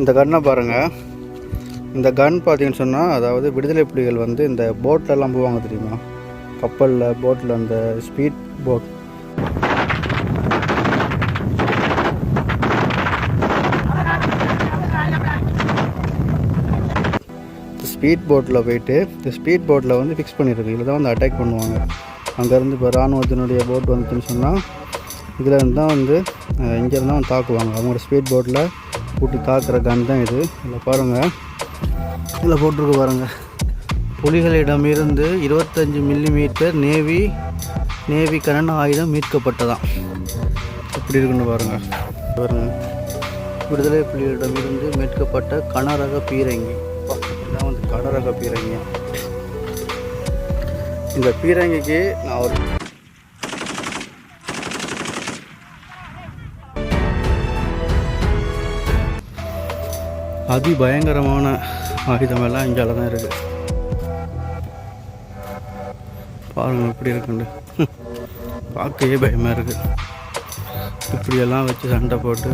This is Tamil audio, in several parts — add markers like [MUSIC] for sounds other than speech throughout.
இந்த கன்னை பாருங்கள் இந்த கன் பார்த்தீங்கன்னு சொன்னால் அதாவது விடுதலை புலிகள் வந்து இந்த போட்லலாம் போவாங்க தெரியுமா? கப்பலில் போட்டில் அந்த ஸ்பீட் போட் ஸ்பீட் போட்டில் போயிட்டு இந்த ஸ்பீட் போட்டில் வந்து ஃபிக்ஸ் பண்ணியிருக்கு இதில் தான் வந்து அட்டாக் பண்ணுவாங்க. அங்கேருந்து இப்போ இராணுவத்தினுடைய போட் வந்துச்சுன்னு சொன்னால் இதில் இருந்து தான் வந்து இங்கேருந்து தான் தாக்குவாங்க அவங்களோட ஸ்பீட் போட்டில் கூட்டி தாக்குற கன் தான் இது. இதில் பாருங்கள் இதில் போட்டிருக்கு பாருங்கள் புலிகளிடமிருந்து இருபத்தஞ்சி மில்லிமீட்டர் நேவி நேவி கனன் ஆயுதம் மீட்கப்பட்டதாம். எப்படி இருக்குன்னு பாருங்கள் பாருங்கள் விடுதலை புலிகளிடமிருந்து மீட்கப்பட்ட கனரக பீரங்கி. இதுதான் வந்து கனரக பீரங்கி. இந்த பீரங்கிக்கு நான் ஒரு அதிபயங்கரமான ஆயுதமெல்லாம் இங்கால தான் இருக்குது பாருங்கள் எப்படி இருக்குண்டு பார்க்கவே பயமாக இருக்குது இப்படியெல்லாம் வச்சு சண்டை போட்டு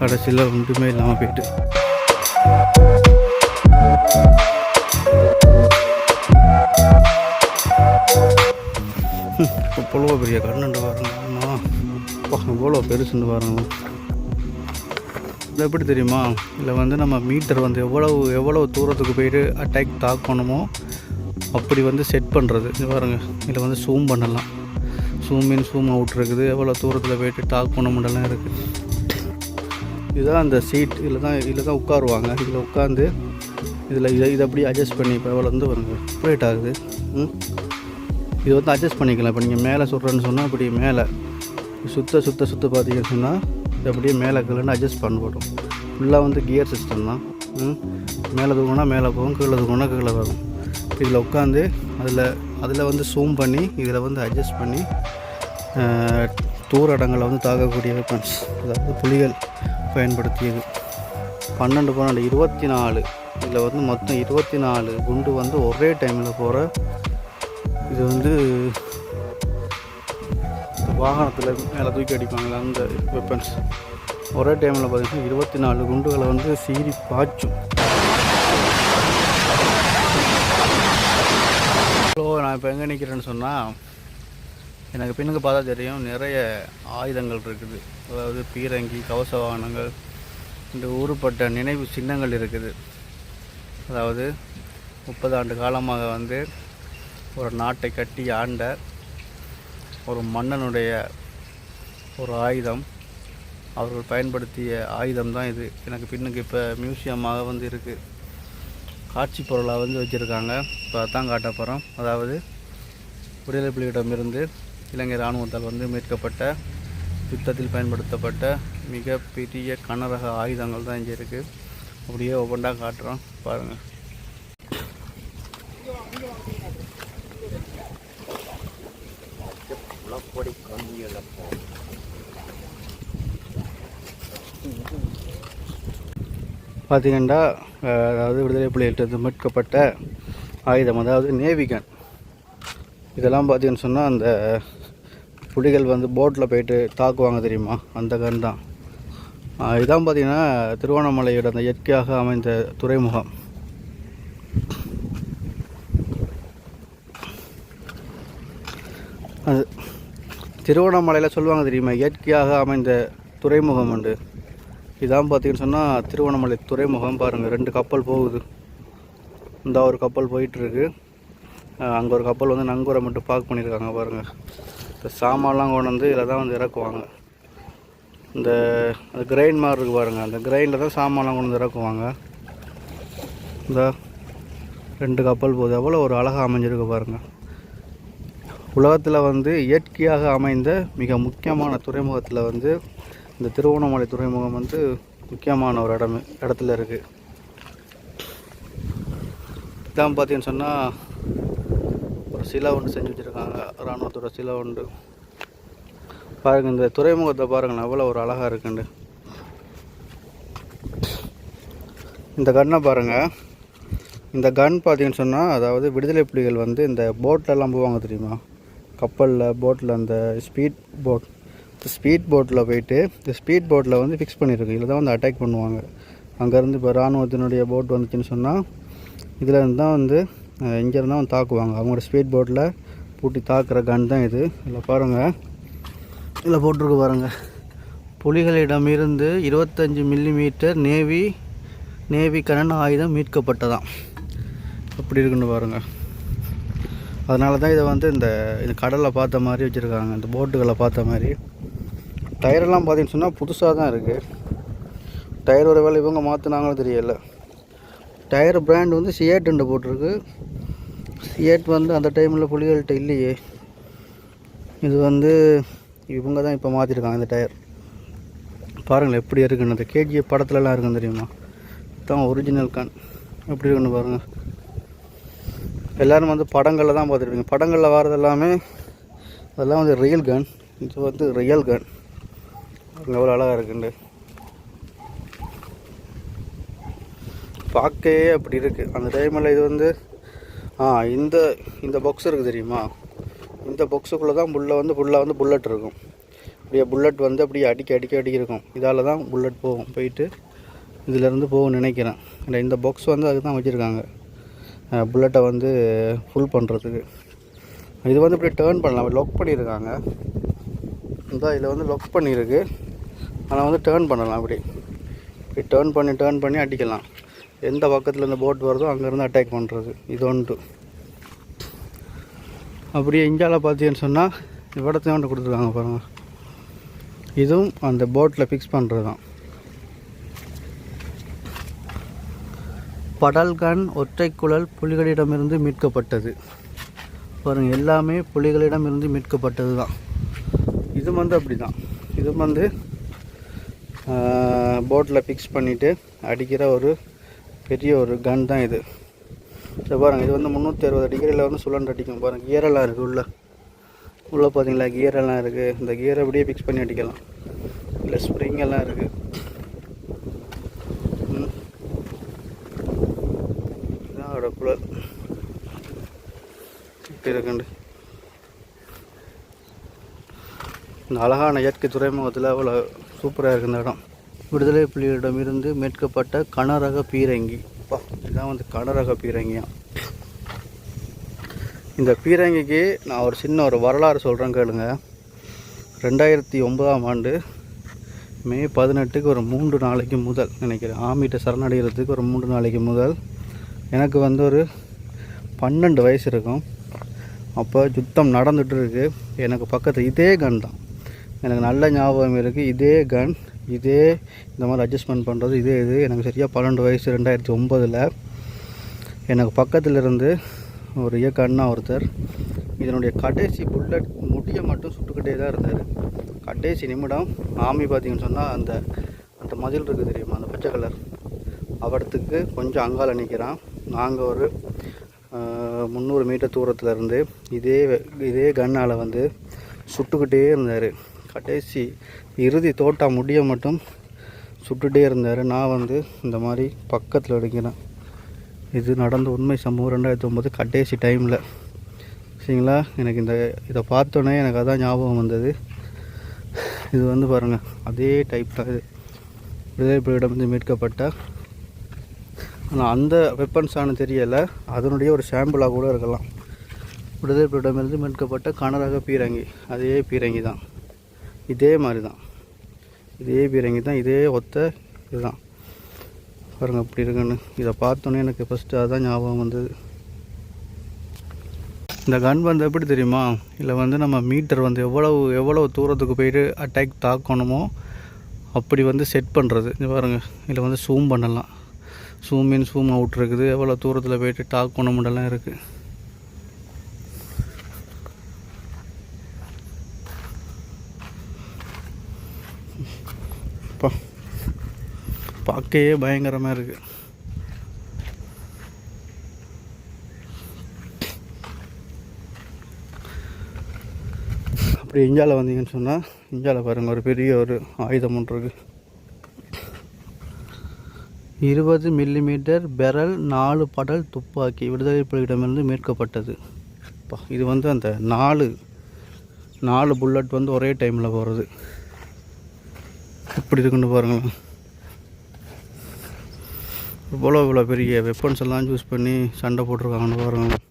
கடைசியில் ஒன்றுமே இல்லாமல் போயிட்டு இவ்வளோ பெரிய கண்ணுண்டு பாருங்க அம்மா. இவ்வளோ பெருசுன்னு பாருங்க இது எப்படி தெரியுமா? இதில் வந்து நம்ம மீட்டர் வந்து எவ்வளவு எவ்வளவு தூரத்துக்கு போயிட்டு அட்டாக் தாக்கணுமோ அப்படி வந்து செட் பண்ணுறது இது பாருங்க. இதில் வந்து ஸூம் பண்ணலாம். ஸூம் இன் ஜூம் அவுட் இருக்குது. எவ்வளோ தூரத்தில் போயிட்டு டாக் பண்ண முடியலாம் இருக்குது இதுதான் அந்த சீட் இதில் தான் இதில் தான் உட்காருவாங்க. இதில் உட்காந்து இதில் இதை இதை அப்படியே அட்ஜஸ்ட் பண்ணி இப்போ எவ்வளோ வந்து வருங்க அப்ரேட் ஆகுது. ம்? இது வந்து அட்ஜஸ்ட் பண்ணிக்கலாம். இப்போ நீங்கள் மேலே சுடுறேன்னு சொன்னால் அப்படி மேலே. சுத்த சுத்த சுத்த பார்த்தீங்கன்னு சொன்னால் இது அப்படியே மேலே கீழே அட்ஜஸ்ட் பண்ணப்படும் ஃபுல்லாக வந்து கியர் சிஸ்டம் தான். மேலே தூக்கினா மேலே போகும் கீழே தூக்கினா கீழே வரும். இதில் உட்காந்து அதில் அதில் வந்து ஸூம் பண்ணி இதில் வந்து அட்ஜஸ்ட் பண்ணி அஹ், தூர வந்து தாக்கக்கூடிய வெப்பன்ஸ் அதாவது புலிகள் பயன்படுத்தியது. பன்னெண்டு பன்னெண்டு இருபத்தி நாலு இதில் வந்து மொத்தம் இருபத்தி நாலு குண்டு வந்து ஒரே டைமில் போகிற இது வந்து வாகனத்தில் மேலே தூக்கி அடிப்பாங்களே அந்த வெப்பன்ஸ் ஒரே டைமில் பார்த்தீங்கன்னா இருபத்தி நாலு குண்டுகளை வந்து சீறி பாய்ச்சும். ஹலோ நான் இப்போ எங்கே நிற்கிறேன்னு சொன்னால் எனக்கு பின்னுக்கு பார்த்தா தெரியும் நிறைய ஆயுதங்கள் இருக்குது. அதாவது பீரங்கி கவச வாகனங்கள் இந்த ஊறுப்பட்ட நினைவு சின்னங்கள் இருக்குது. அதாவது முப்பது ஆண்டு காலமாக வந்து ஒரு நாட்டை கட்டி ஆண்ட ஒரு மன்னனுடைய ஒரு ஆயுதம். அவர்கள் பயன்படுத்திய ஆயுதம் தான் இது. எனக்கு பின்னுக்கு இப்போ மியூசியமாக வந்து இருக்குது காட்சி பொருளாக வந்து வச்சுருக்காங்க. இப்போ தான் காட்ட போகிறோம் அதாவது விடுதலை புலிகளிடமிருந்து இலங்கை இராணுவத்தால் வந்து மீட்கப்பட்ட யுத்தத்தில் பயன்படுத்தப்பட்ட மிக பெரிய கனரக ஆயுதங்கள் தான் இங்கே இருக்குது அப்படியே ஒவ்வொன்றா காட்டுறோம். பாருங்கள் பார்த்தீங்கன்னா அதாவது விடுதலை புலிகள்கிட்ட மீட்கப்பட்ட ஆயுதம் அதாவது நேவிகன். இதெல்லாம் பார்த்தீங்கன்னு சொன்னால் அந்த புலிகள் வந்து போட்டில் போயிட்டு தாக்குவாங்க தெரியுமா? அந்த கன் தான் இதான் பார்த்தீங்கன்னா திருவண்ணாமலையோட அந்த இயற்கையாக அமைந்த துறைமுகம் அது திருவண்ணாமலையில் சொல்லுவாங்க தெரியுமா? இயற்கையாக அமைந்த துறைமுகம் உண்டு. இதான் பார்த்தீங்கன்னு சொன்னால் திருவண்ணாமலை துறைமுகம் பாருங்கள் ரெண்டு கப்பல் போகுது. இந்த ஒரு கப்பல் போயிட்டுருக்கு. அங்கே ஒரு கப்பல் வந்து நங்கூரை மட்டும் பார்க் பண்ணியிருக்காங்க பாருங்கள் இந்த சாமான்லாம் கொண்டு வந்து இதில் தான் வந்து இறக்குவாங்க. இந்த அது கிரைன் மாதிரி இருக்குது பாருங்கள் அந்த கிரைண்டில் தான் சாமான்லாம் கொண்டு வந்து இறக்குவாங்க. இந்த ரெண்டு கப்பல் போகுது. அவ்வளோ ஒரு அழகாக அமைஞ்சிருக்கு பாருங்கள் உலகத்தில் வந்து இயற்கையாக அமைந்த மிக முக்கியமான துறைமுகத்தில் வந்து இந்த திருவோணமலை துறைமுகம் வந்து முக்கியமான ஒரு இடம் இடத்துல இருக்குது இதான் பார்த்தீங்கன்னு சொன்னால் ஒரு சிலை ஒன்று செஞ்சு வச்சுருக்காங்க. இராணுவத்தோட சிலை ஒன்று பாருங்கள் இந்த துறைமுகத்தை பாருங்கள் அவ்வளோ ஒரு அழகாக இருக்குண்டு. இந்த கன்னை பாருங்கள் இந்த கன் பார்த்தீங்கன்னு சொன்னால் அதாவது விடுதலை புலிகள் வந்து இந்த போட்லெல்லாம் போவாங்க தெரியுமா? கப்பலில் போட்டில் அந்த ஸ்பீட் போட் ஸ்பீட் போட்டில் போயிட்டு இந்த ஸ்பீட் போட்டில் வந்து ஃபிக்ஸ் பண்ணியிருக்கு இதில் தான் வந்து அட்டாக் பண்ணுவாங்க. அங்கேருந்து இப்போ இராணுவத்தினுடைய போட் வந்துச்சுன்னு சொன்னால் இதில் இருந்து தான் வந்து இங்கேருந்து தான் வந்து தாக்குவாங்க. அவங்களோட ஸ்பீட் போட்டில் பூட்டி தாக்குற கன் தான் இது. இதில் பாருங்கள் இதில் போட்டிருக்கு பாருங்கள் புலிகளிடமிருந்து இருபத்தஞ்சி மில்லிமீட்டர் நேவி நேவி கனன் ஆயுதம் மீட்கப்பட்டதாம். அப்படி இருக்குன்னு பாருங்கள் அதனால தான் இதை வந்து இந்த இந்த கடலில் பார்த்த மாதிரி வச்சுருக்காங்க இந்த போட்டுகளை பார்த்த மாதிரி. டயரெல்லாம் பார்த்தீங்கன்னு சொன்னால் புதுசாக தான் இருக்குது டயர் ஒரு வேலை இவங்க மாற்றினாங்களும் தெரியல. டயர் பிராண்ட் வந்து சியேட்டுண்டு போட்டிருக்கு. சியேட் வந்து அந்த டைமில் புலிகள்கிட்ட இல்லையே. இது வந்து இவங்க தான் இப்போ மாற்றிருக்காங்க இந்த டயர் பாருங்களேன் எப்படி இருக்குன்னு. அந்த கேஜிஎஃப் படத்துலலாம் இருக்குன்னு தெரியுமா? தான் ஒரிஜினல் கான் எப்படி இருக்குன்னு பாருங்கள் எல்லோரும் வந்து படங்களில் தான் பார்த்துருப்பீங்க. படங்களில் வர்றது எல்லாமே அதெல்லாம் வந்து ரியல் கன் இது வந்து ரியல் கன் எவ்வளோ அழகாக இருக்குண்டு. பார்க்கவே அப்படி இருக்குது அந்த டைமில் இது வந்து ஆ இந்த இந்த பாக்ஸ் இருக்குது தெரியுமா? இந்த பாக்ஸுக்குள்ளே தான் புல்ல வந்து ஃபுல்லாக வந்து புல்லட் இருக்கும். அப்படியே புல்லட் வந்து அப்படியே அடிக்க அடிக்க அடிக்க இருக்கும். இதால் தான் புல்லட் போகும். போயிட்டு இதிலேருந்து போகும்னு நினைக்கிறேன். இல்லை இந்த பாக்ஸ் வந்து அதுக்கு தான் வச்சுருக்காங்க. புல்லட்டை வந்து ஃபுல் பண்ணுறதுக்கு இது வந்து இப்படி டேர்ன் பண்ணலாம். லொக் பண்ணியிருக்காங்க. இந்த இதில் வந்து லொக் பண்ணியிருக்கு. ஆனால் வந்து டேர்ன் பண்ணலாம் அப்படி. இப்படி டேர்ன் பண்ணி டேர்ன் பண்ணி அடிக்கலாம். எந்த பக்கத்தில் இந்த போட் வருதோ அங்கேருந்து அட்டாக் பண்ணுறது இது ஒன்று. அப்படியே இந்தியாவில் பார்த்தீங்கன்னு சொன்னால் இவ்வளோத்தையும் ஒன்று கொடுத்துருக்காங்க பாருங்கள் இதுவும் அந்த போட்டில் ஃபிக்ஸ் பண்ணுறது தான் படல்கன் ஒற்றைக்குழல் புலிகளிடமிருந்து மீட்கப்பட்டது. பாருங்கள் எல்லாமே புலிகளிடமிருந்து மீட்கப்பட்டது தான் இது வந்து அப்படி தான் இது வந்து போட்டில் ஃபிக்ஸ் பண்ணிவிட்டு அடிக்கிற ஒரு பெரிய ஒரு கன் தான் இது. இதை பாருங்கள் இது வந்து முந்நூற்றி அறுபது டிகிரியில் வந்து சுழண்டு அடிக்கும். பாருங்கள் கியரெல்லாம் இருக்குது உள்ளே. உள்ளே பார்த்தீங்களா கியரெல்லாம் இருக்குது இந்த கியரை அப்படியே ஃபிக்ஸ் பண்ணி அடிக்கலாம். இல்லை ஸ்ப்ரிங்கெல்லாம் இருக்குது ம். இதான் குழல் இருக்குண்டு இந்த அழகான இயற்கை துறைமுகத்தில் அவ்வளோ சூப்பராக இருக்கு இந்த இடம் விடுதலை புலிகளிடமிருந்து மீட்கப்பட்ட கனரக பீரங்கி அப்பா இதுதான் வந்து கனரக பீரங்கியாம் இந்த பீரங்கிக்கு நான் ஒரு சின்ன ஒரு வரலாறு சொல்கிறேன் கேளுங்க ரெண்டாயிரத்தி ஒன்பதாம் ஆண்டு மே பதினெட்டுக்கு ஒரு மூன்று நாளைக்கு முதல் நினைக்கிறேன் ஆமிட்ட சரணடைகிறதுக்கு ஒரு மூன்று நாளைக்கு முதல் எனக்கு வந்து ஒரு பன்னெண்டு வயசு இருக்கும். அப்போ யுத்தம் நடந்துகிட்ருக்கு எனக்கு பக்கத்தில் இதே கன் தான். எனக்கு நல்ல ஞாபகம் இருக்குது இதே கன் இதே இந்த மாதிரி அட்ஜஸ்ட்மெண்ட் பண்ணுறது இதே இது. எனக்கு சரியாக பன்னெண்டு வயசு ரெண்டாயிரத்தி ஒம்பதில் எனக்கு பக்கத்தில் இருந்து ஒரு இயக்க அண்ணா ஒருத்தர் இதனுடைய கடைசி புல்லட் முடியை மட்டும் சுட்டுக்கிட்டே தான் இருந்தார். கடைசி நிமிடம் ஆமி பார்த்தீங்கன்னு சொன்னால் அந்த அந்த மதில் இருக்குது தெரியுமா? அந்த பச்சை கலர் அவரத்துக்கு கொஞ்சம் அங்கால நிற்கிறான் நாங்கள் ஒரு முந்நூறு மீட்டர் தூரத்தில் இருந்து இதே இதே கண்ணால் வந்து சுட்டுக்கிட்டே இருந்தார். கடைசி இறுதி தோட்டா முடிய மட்டும் சுட்டுகிட்டே இருந்தார். நான் வந்து இந்த மாதிரி பக்கத்தில் எடுக்கிறேன் இது நடந்த உண்மை சம்பவம் ரெண்டாயிரத்தி ஒம்பது கடைசி டைமில். சரிங்களா? எனக்கு இந்த இதை பார்த்தோன்னே எனக்கு அதான் ஞாபகம் வந்தது. இது வந்து பாருங்கள் அதே டைப் தான் இது. விடுதலை புலியிடமிருந்து மீட்கப்பட்ட ஆனால் அந்த வெப்பன்ஸானு தெரியலை. அதனுடைய ஒரு சாம்பிளாக கூட இருக்கலாம். விடுதலைப்பிடமிருந்து மீட்கப்பட்ட கனரக பீரங்கி. அதே பீரங்கி தான். இதே மாதிரி தான். இதே பீரங்கி தான். இதே ஒத்த இதுதான் பாருங்கள் அப்படி இருக்குன்னு. இதை பார்த்தோன்னே எனக்கு ஃபஸ்ட்டு அதுதான் ஞாபகம் வந்தது. இந்த கன் வந்து எப்படி தெரியுமா? இல்லை வந்து நம்ம மீட்டர் வந்து எவ்வளவு எவ்வளவு தூரத்துக்கு போயிட்டு அட்டாக் தாக்கணுமோ அப்படி வந்து செட் பண்ணுறது இது பாருங்கள் இதில் வந்து சூம் பண்ணலாம். ஜூம் இன் சூம் அவுட் இருக்குது. எவ்வளோ தூரத்தில் போயிட்டு டாக் பண்ண முடியலாம் இருக்குது பா பார்க்கவே பயங்கரமாக இருக்குது அப்படி இஞ்சாவில் வந்தீங்கன்னு சொன்னால் இஞ்சாவில் பாருங்கள் ஒரு பெரிய ஒரு ஆயுதம் ஒன்று இருக்குது இருபது மில்லிமீட்டர் பெரல் நாலு படல் துப்பாக்கி விடுதலை புலிகளிடமிருந்து மீட்கப்பட்டது. பா இது வந்து அந்த நாலு நாலு புல்லட் வந்து ஒரே டைமில் போகிறது இப்படி இருக்குன்னு பாருங்களேன். இவ்வளோ இவ்வளோ பெரிய வெப்பன்ஸ் எல்லாம் யூஸ் பண்ணி சண்டை போட்டிருக்காங்கன்னு பாருங்களேன்.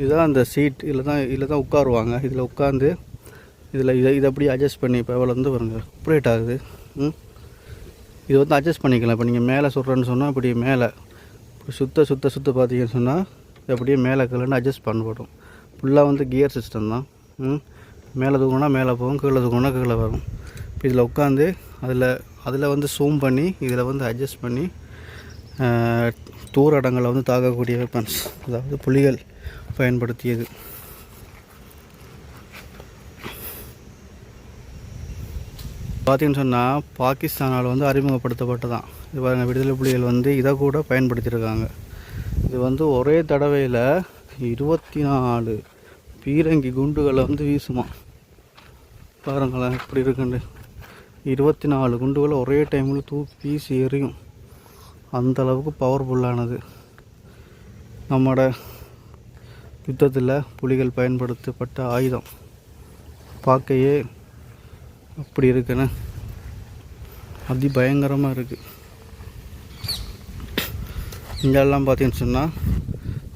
இதுதான் அந்த சீட் இதில் தான் இதில் தான் உட்காருவாங்க. இதில் உட்காந்து இதில் இதை இதை அப்படியே அட்ஜஸ்ட் பண்ணி இப்போ எவ்வளோ வந்து பாருங்க ஆப்ரேட் ஆகுது. இது வந்து அட்ஜஸ்ட் பண்ணிக்கலாம். இப்போ நீங்கள் மேலே சுடுறேன்னு சொன்னால் அப்படியே மேலே. சுத்த சுத்த சுத்த பார்த்தீங்கன்னு சொன்னால் இது அப்படியே மேலே கீழேன்னு அட்ஜஸ்ட் பண்ணப்படும் ஃபுல்லாக வந்து கியர் சிஸ்டம் தான். மேலே தூக்கணும்னா மேலே போகும் கீழே தூக்கணும்னா கீழே வரும். இப்போ இதில் உட்காந்து அதில் அதில் வந்து சூம் பண்ணி இதில் வந்து அட்ஜஸ்ட் பண்ணி தூரடங்களை தூர இடங்களை வந்து தாக்கக்கூடிய வெப்பன்ஸ் அதாவது புலிகள் பயன்படுத்தியது. பார்த்தீங்கன்னு சொன்னால் பாகிஸ்தானால் வந்து அறிமுகப்படுத்தப்பட்டதான். இது பாருங்கள் விடுதலை புலிகள் வந்து இதை கூட பயன்படுத்தியிருக்காங்க. இது வந்து ஒரே தடவையில் இருபத்தி நாலு பீரங்கி குண்டுகளை வந்து வீசுமா. பாருங்களேன் இப்படி இருக்குன்னு. இருபத்தி நாலு குண்டுகளை ஒரே டைமில் தூக்கி வீசி எறியும். அந்தளவுக்கு பவர்ஃபுல்லானது நம்மட யுத்தத்தில் புலிகள் பயன்படுத்தப்பட்ட ஆயுதம். பார்க்கையே அப்படி இருக்குண்ணா அதி பயங்கரமாக இருக்குது இங்கெல்லாம் பார்த்தீங்கன்னு சொன்னால்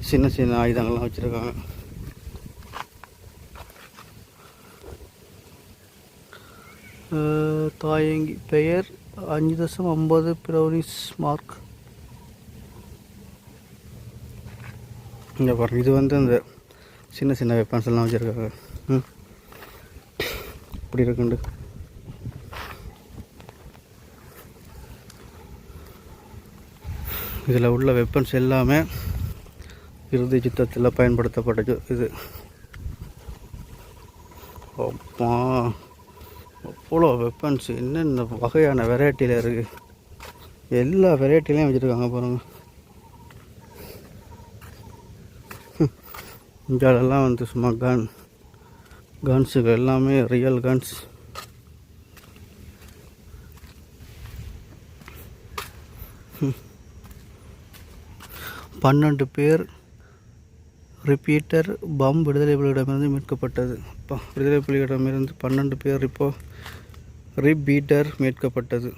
சின்ன சின்ன ஆயுதங்கள்லாம் வச்சுருக்காங்க. தாயங்கி பெயர் அஞ்சு தசம் ஐம்பது ப்ரௌனிஸ் மார்க். இங்கே பாருங்க இது வந்து இந்த சின்ன சின்ன வெப்பன்ஸ் எல்லாம் வச்சுருக்காங்க. ம். இப்படி இருக்குண்டு. இதில் உள்ள வெப்பன்ஸ் எல்லாமே இறுதி யுத்தத்தில் பயன்படுத்தப்பட்டது. இது. அப்பா. அவ்வளோ வெப்பன்ஸ் என்னென்ன வகையான வெரைட்டியில் இருக்குது எல்லா வெரைட்டிலையும் வச்சுருக்காங்க பாருங்கள் இந்தியாவிலலாம் வந்து சும்மா கன் கன்ஸுக்கு எல்லாமே ரியல் கன்ஸ் பன்னெண்டு பேர் ரிப்பீட்டர் பம் விடுதலை புலிகளிடமிருந்து மீட்கப்பட்டது. விடுதலை புலிகளிடமிருந்து பன்னெண்டு பேர் இப்போ ரிப்பீட்டர் மீட்கப்பட்டது.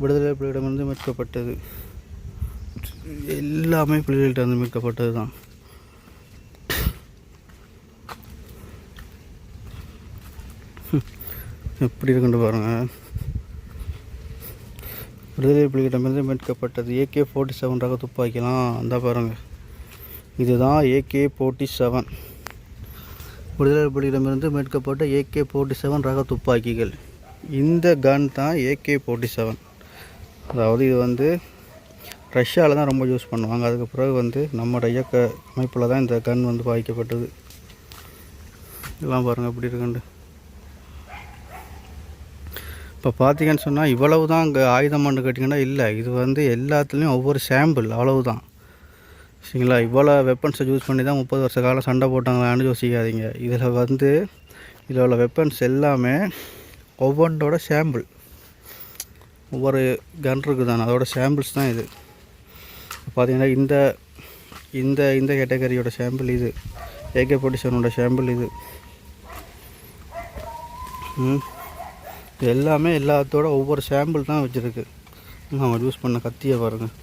விடுதலை புலிகளிடமிருந்து மீட்கப்பட்டது. எல்லாமே புலிகளிடமிருந்து இருந்து மீட்கப்பட்டது தான் எப்படி இருக்குன்னு பாருங்கள் விடுதலை புலிகிட்டமிருந்து மீட்கப்பட்டது. ஏகே ஃபோர்ட்டி செவன் ரக துப்பாக்கிலாம் அந்த பாருங்கள் இதுதான் ஏகே ஃபோர்ட்டி செவன் விடுதலை புலிகிடமிருந்து மீட்கப்பட்ட ஏகே ஃபோர்ட்டி செவன் ரக துப்பாக்கிகள். இந்த கன் தான் ஏகே ஃபோர்ட்டி செவன் அதாவது இது வந்து ரஷ்யாவில் தான் ரொம்ப யூஸ் பண்ணுவாங்க. அதுக்கு பிறகு வந்து நம்மளோட இயக்க அமைப்பில் தான் இந்த கன் வந்து பாதிக்கப்பட்டது. இதெல்லாம் பாருங்கள் எப்படி இருக்குண்டு இப்போ பார்த்தீங்கன்னு சொன்னால் இவ்வளவு தான் அங்கே ஆயுதமானு கேட்டிங்கன்னா இல்லை. இது வந்து எல்லாத்துலேயும் ஒவ்வொரு சாம்பிள் அவ்வளவு தான் சரிங்களா? இவ்வளோ வெப்பன்ஸை யூஸ் பண்ணி தான் முப்பது வருஷ காலம் சண்டை போட்டாங்களான்னு யோசிக்காதீங்க. இதில் வந்து இதில் உள்ள வெப்பன்ஸ் எல்லாமே ஒவ்வொன்றோட சாம்பிள் ஒவ்வொரு கன் இருக்குது தானே அதோட சாம்பிள்ஸ் தான் இது. பார்த்தீங்கன்னா இந்த இந்த இந்த கேட்டகரியோட சாம்பிள் இது. ஏகே பொடிஷனோட சாம்பிள் இது. ம்? இது எல்லாமே எல்லாத்தோட ஒவ்வொரு சாம்பிள் தான் வச்சுருக்கு. அவங்க யூஸ் பண்ண கத்தியை பாருங்கள்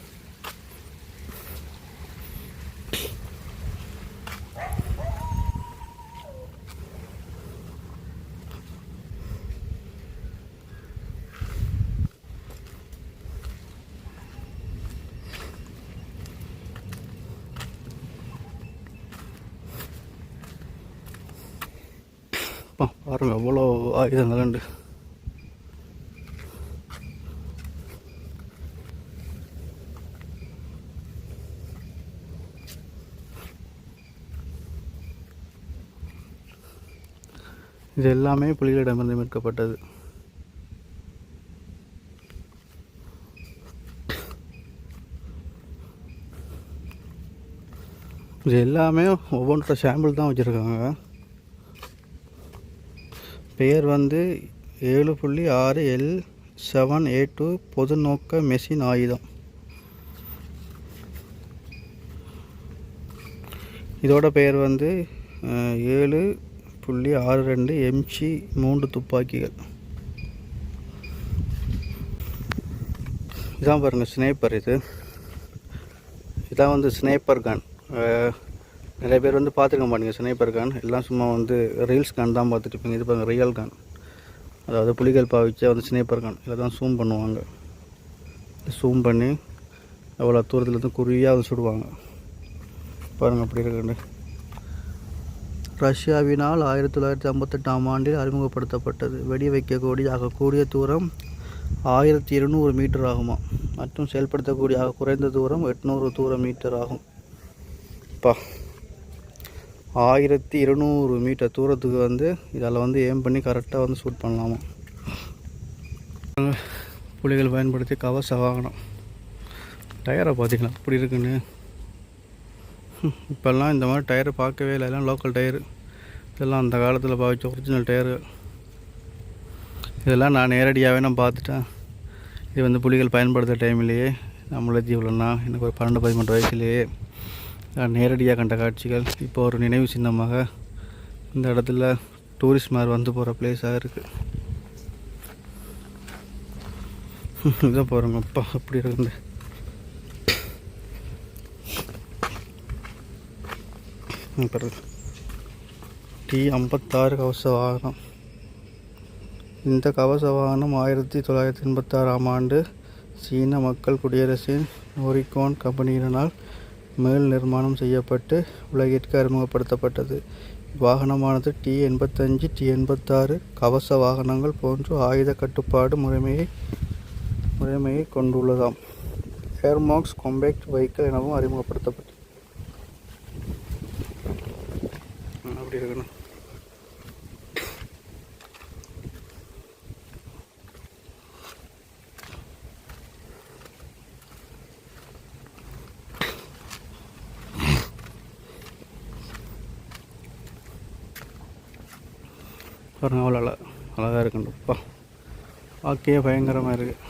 பாருங்கள் எவ்வளோ அவ்வளோ ஆயுதங்கள் இது எல்லாமே புலிகளிடமிருந்து மீட்கப்பட்டது. இது எல்லாமே ஒவ்வொன்றோட சாம்பிள் தான் வச்சுருக்காங்க. பெயர் வந்து ஏழு புள்ளி ஆறு எல் செவன் ஏ டூ பொதுநோக்க மெஷின் ஆயுதம். இதோட பெயர் வந்து ஏழு புள்ளி ஆறு ரெண்டு எம்சி மூன்று துப்பாக்கிகள். இதான் பாருங்கள் ஸ்னேப்பர் இது. இதான் வந்து ஸ்னேப்பர் கன் நிறைய பேர் வந்து பார்த்துருக்க மாட்டீங்க ஸ்னேப்பர் கன் எல்லாம் சும்மா வந்து ரீல்ஸ் கன் தான் பார்த்துட்ருப்பீங்க இது பாருங்கள் ரியல் கன் அதாவது புலிகள் பாவிச்சா வந்து ஸ்னேப்பர் கன் இதில் தான் சூம் பண்ணுவாங்க. சூம் பண்ணி எவ்வளோ தூரத்துலேருந்து குறியாக வந்து சுடுவாங்க. பாருங்கள் அப்படி இருக்குன்னு. ரஷ்யாவினால் ஆயிரத்தி தொள்ளாயிரத்தி ஐம்பத்தெட்டாம் ஆண்டில் அறிமுகப்படுத்தப்பட்டது. வெடி வைக்கக்கூடிய ஆகக்கூடிய தூரம் ஆயிரத்தி இருநூறு மீட்டர் ஆகுமா மற்றும் செயல்படுத்தக்கூடிய ஆக குறைந்த தூரம் எட்நூறு தூரம் மீட்டர் ஆகும். பா. ஆயிரத்தி இருநூறு மீட்டர் தூரத்துக்கு வந்து இதில் வந்து ஏம் பண்ணி கரெக்டாக வந்து ஷூட் பண்ணலாமா புலிகள் பயன்படுத்தி கவச வாகனம். டயரை பார்த்தீங்களா அப்படி இருக்குன்னு? இப்போல்லாம் இந்த மாதிரி டயர் பார்க்கவே இல்லை. எல்லாம் லோக்கல் டயரு. இதெல்லாம் அந்த காலத்தில் பாவிச்ச ஒரிஜினல் டயரு. இதெல்லாம் நான் நேரடியாகவே நான் பார்த்துட்டேன். இது வந்து புலிகள் பயன்படுத்துகிற டைம்லேயே நம்மளே ஜீவலன்னா எனக்கு ஒரு பன்னெண்டு பதிமூன்று வயசுலேயே நான் நேரடியாக கண்ட காட்சிகள். இப்போ ஒரு நினைவு சின்னமாக இந்த இடத்துல டூரிஸ்ட் மாதிரி வந்து போகிற பிளேஸாக இருக்குது [LAUGHS] இதை பாருங்க அப்பா அப்படி இருக்குது பாருங்க. டி ஐம்பத்தாறு கவச வாகனம். இந்த கவச வாகனம் ஆயிரத்தி தொள்ளாயிரத்தி எண்பத்தாறாம் ஆண்டு சீன மக்கள் குடியரசின் ஓரிகோன் கம்பெனியினால் மேல் நிர்மாணம் செய்யப்பட்டு உலகிற்கு அறிமுகப்படுத்தப்பட்டது. வாகனமானது டி எண்பத்தஞ்சு டி எண்பத்தாறு கவச வாகனங்கள் போன்று ஆயுத கட்டுப்பாடு முறைமையை முறைமையை கொண்டுள்ளதாம். ஏர்மாக்ஸ் காம்பேக்ட் வெஹிக்கிள் எனவும் அறிமுகப்படுத்தப்பட்டது. ம், இருக்கணும். பாருங்க அவ்வளோ அழ அழகாக இருக்குண்டுப்பா பார்க்கவே பயங்கரமாக இருக்குது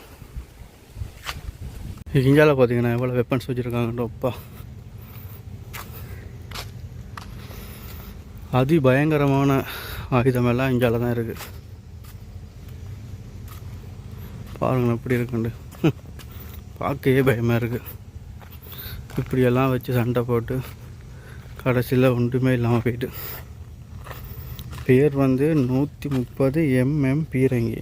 இந்தியாவில் பார்த்தீங்கன்னா எவ்வளோ வெப்பன்ஸ் வச்சுருக்காங்கன்றப்பா அதி பயங்கரமான ஆயுதமெல்லாம் இந்தியாவில் தான் இருக்குது பாருங்களேன் எப்படி இருக்குண்டு. பார்க்கவே பயமாக இருக்குது இப்படியெல்லாம் வச்சு சண்டை போட்டு கடைசியில் ஒன்றுமே இல்லாமல் போயிட்டு. பேர் வந்து நூற்றி முப்பது எம்எம் பீரங்கி.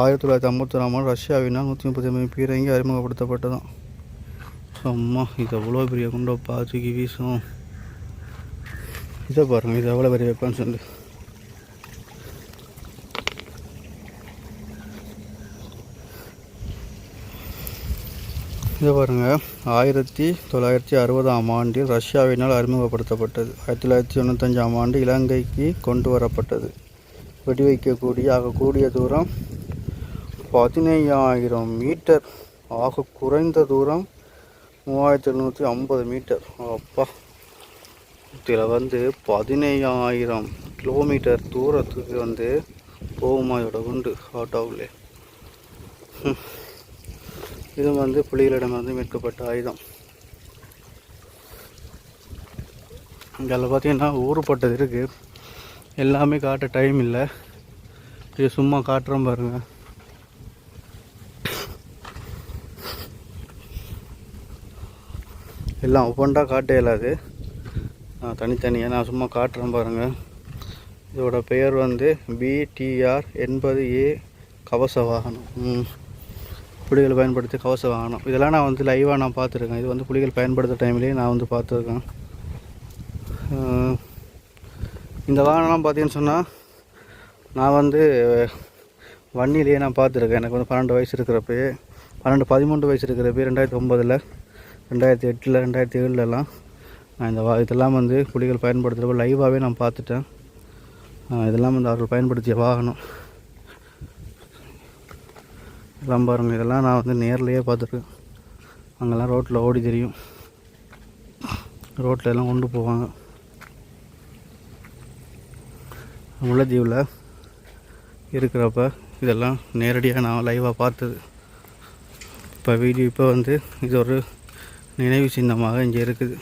ஆயிரத்தி தொள்ளாயிரத்தி ஐம்பத்தொராம் ஆண்டு ரஷ்யாவினால் நூற்றி முப்பத்தி எம்எம் பீரங்கி அறிமுகப்படுத்தப்பட்டதான். அம்மா இது எவ்வளோ பெரிய குண்டோ பாதுகி வீசும் இதை பாருங்கள் இது எவ்வளோ பெரிய வெப்பன்ஸ் சொல்லி இதை பாருங்கள் ஆயிரத்தி தொள்ளாயிரத்தி அறுபதாம் ஆண்டில் ரஷ்யாவினால் அறிமுகப்படுத்தப்பட்டது. ஆயிரத்தி தொள்ளாயிரத்தி தொண்ணூத்தஞ்சாம் ஆண்டு இலங்கைக்கு கொண்டு வரப்பட்டது. வெடிவைக்கக்கூடிய ஆகக்கூடிய தூரம் பதினையாயிரம் மீட்டர். ஆக குறைந்த தூரம் மூவாயிரத்தி எழுநூற்றி ஐம்பது மீட்டர். அப்பா. இதில் வந்து பதினையாயிரம் கிலோமீட்டர் தூரத்துக்கு வந்து போகுமா இதோட குண்டு ஆட்டோவிலே. இது வந்து புலிகளிடமிருந்து மீட்கப்பட்ட ஆயுதம். இதில் பார்த்தீங்கன்னா ஊறுப்பட்டது இருக்குது எல்லாமே காட்ட டைம் இல்லை. இது சும்மா காட்டுறோம் பாருங்கள் எல்லாம் ஒவ்வொன்றா காட்ட இயலாது தனித்தனியாக நான் சும்மா காட்டுறேன் பாருங்கள் இதோட பெயர் வந்து பிடிஆர் எண்பது ஏ கவச வாகனம் ம். புலிகள் பயன்படுத்தி கவச வாகனம் இதெல்லாம் நான் வந்து லைவாக நான் பார்த்துருக்கேன். இது வந்து புலிகள் பயன்படுத்த டைம்லேயே நான் வந்து பார்த்துருக்கேன். இந்த வாகனம்லாம் பார்த்தீங்கன்னு சொன்னால் நான் வந்து வன்னிலேயே நான் பார்த்துருக்கேன். எனக்கு வந்து பன்னெண்டு வயசு இருக்கிறப்பயே பன்னெண்டு பதிமூன்று வயசு இருக்கிறப்பயே ரெண்டாயிரத்தி ஒம்பதில் ரெண்டாயிரத்தி எட்டில் ரெண்டாயிரத்தி ஏழுலலாம் நான் இந்த இதெல்லாம் வந்து புலிகள் பயன்படுத்துகிறப்ப லைவாகவே நான் பார்த்துட்டேன். இதெல்லாம் வந்து அவர்கள் பயன்படுத்திய வாகனம். இதெல்லாம் பாருங்கள் இதெல்லாம் நான் வந்து நேர்லேயே பார்த்துருக்கேன். அங்கெல்லாம் ரோட்டில் ஓடி தெரியும். ரோட்டில் எல்லாம் கொண்டு போவாங்க. முல்லைத்தீவில் இருக்கிறப்ப இதெல்லாம் நேரடியாக நான் லைவாக பார்த்தது. இப்போ வீடியோ இப்போ வந்து இது ஒரு நினைவு சின்னமாக இங்கே இருக்குது.